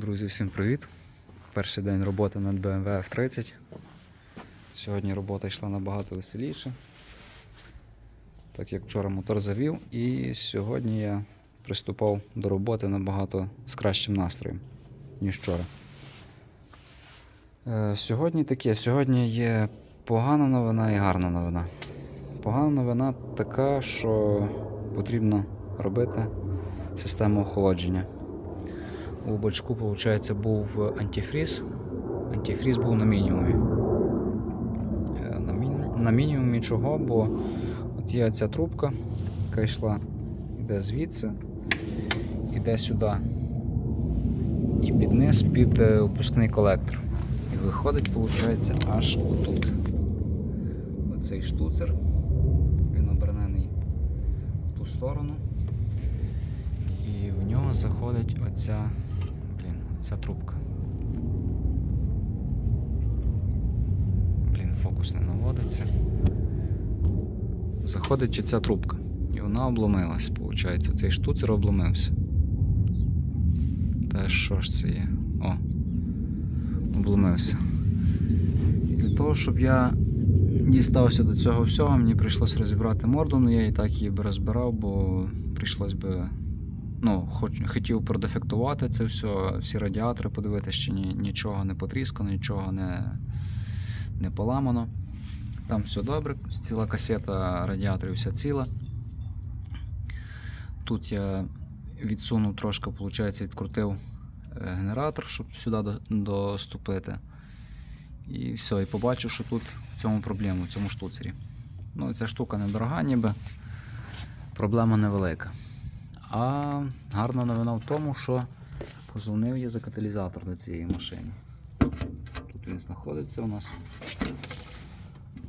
Друзі, всім привіт! Перший день роботи над BMW F30. Сьогодні робота йшла набагато веселіше. Так як вчора мотор завів, і сьогодні я приступав до роботи набагато з кращим настроєм, ніж вчора. Е, Сьогодні таке, сьогодні є погана новина і гарна новина. Погана новина така, що потрібно робити систему охолодження. У бачку, виходить, був антифріз. Антифріз був на мінімумі. Е, На, міні- на мінімумі чого, бо от є ця трубка, яка йшла, йде звідси, іде сюди. І під низ під е, опускний колектор. І виходить, виходить, аж отут. Оцей штуцер. Він обернений в ту сторону. І в нього заходить оця, блін, оця трубка. Блін, фокус не наводиться. Заходить оця трубка. І вона обломилась, виходить. Цей штуцер обломився. Та що ж це є? О. Обломився. Для того, щоб я дістався до цього всього, мені прийшлось розібрати морду, але я і так її би розбирав, бо прийшлось би ну, хоч, хотів продефектувати це все, всі радіатори подивитися, чи ні, нічого не потріскано, нічого не, не поламано. Там все добре, ціла касета радіаторів вся ціла. Тут я відсунув трошки, виходить, відкрутив е, генератор, щоб сюди до- доступити. І все, і побачив, що тут в цьому проблема, в цьому штуцері. Ну, ця штука недорога, ніби проблема невелика. А гарна новина в тому, що позвонив я за каталізатор до цієї машини. Тут він знаходиться у нас.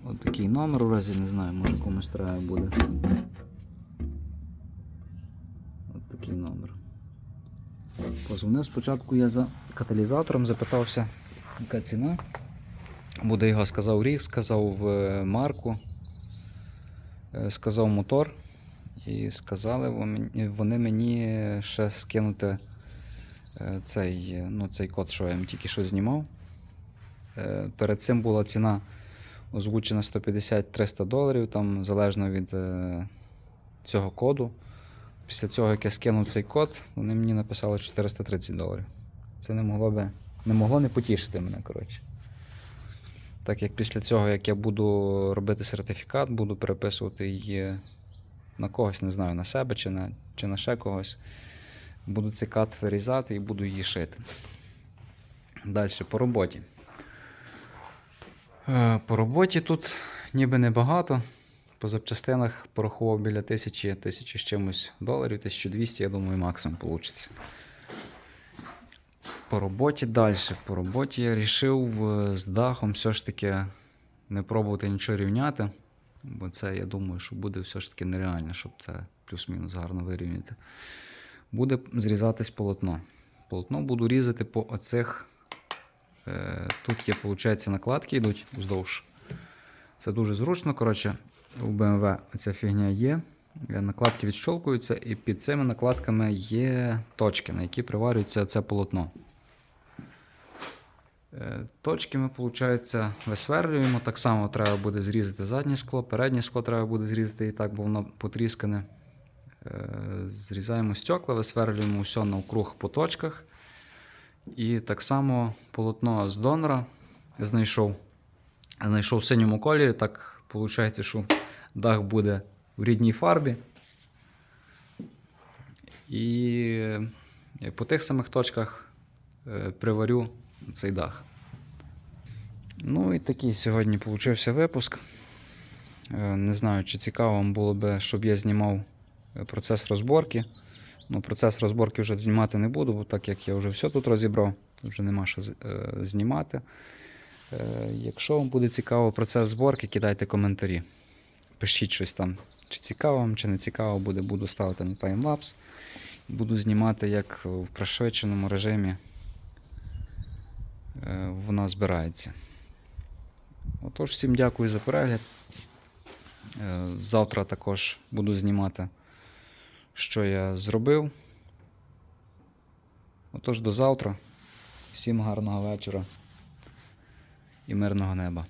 От такий номер у разі, не знаю, може комусь треба буде. От такий номер. Позвонив спочатку я за каталізатором, запитався, яка ціна. Буде його сказав рік, сказав е, марку, е, сказав мотор. І сказали вони- мені ще скинути е, цей, ну, цей код, що я їм тільки що знімав. Е, Перед цим була ціна озвучена 150-300 доларів, там залежно від е, цього коду. Після цього, як я скинув цей код, вони мені написали 430 доларів. Це не могло би не могло не потішити мене, коротше. Так як після цього, як я буду робити сертифікат, буду переписувати її на когось, не знаю, на себе чи на, чи на ще когось. Буду цей кат вирізати і буду її шити. Далі по роботі. Е, По роботі тут ніби небагато. По запчастинах порахував біля тисячі, тисячі з чимось доларів, 1200, я думаю, максимум вийде. По роботі далі. По роботі я вирішив з дахом все ж таки не пробувати нічого рівняти. Бо це, я думаю, що буде все ж таки нереально, щоб це плюс-мінус гарно вирівняти. Буде зрізатись полотно. Полотно буду різати по оцих. Е, тут є, виходить, накладки йдуть вздовж. Це дуже зручно. Коротше, у BMW ця фігня є. Е, Накладки відщолкуються, і під цими накладками є точки, на які приварюється це полотно. Е, Точки ми, виходить, висверлюємо. Так само треба буде зрізати заднє скло, переднє скло треба буде зрізати і так, бо воно потріскане. Е, Зрізаємо стекла, висверлюємо все навкруг по точках. І так само полотно з донора знайшов. Знайшов в синьому кольорі. Так виходить, що дах буде в рідній фарбі. І е, по тих самих точках приварю цей дах. Ну і такий сьогодні получився випуск. Е, Не знаю, чи цікаво вам було би, щоб я знімав е, процес розборки. Ну, процес розборки вже знімати не буду, бо так як я вже все тут розібрав, вже нема що е, знімати. Якщо вам буде цікаво процес зборки, кидайте коментарі. Пишіть щось там, чи цікаво вам, чи не цікаво буде, буду ставити на таймлапс. Буду знімати, як в пришвидшеному режимі вона збирається. Отож, всім дякую за перегляд. Е, Завтра також буду знімати, що я зробив. Отож, до завтра. Всім гарного вечора і мирного неба.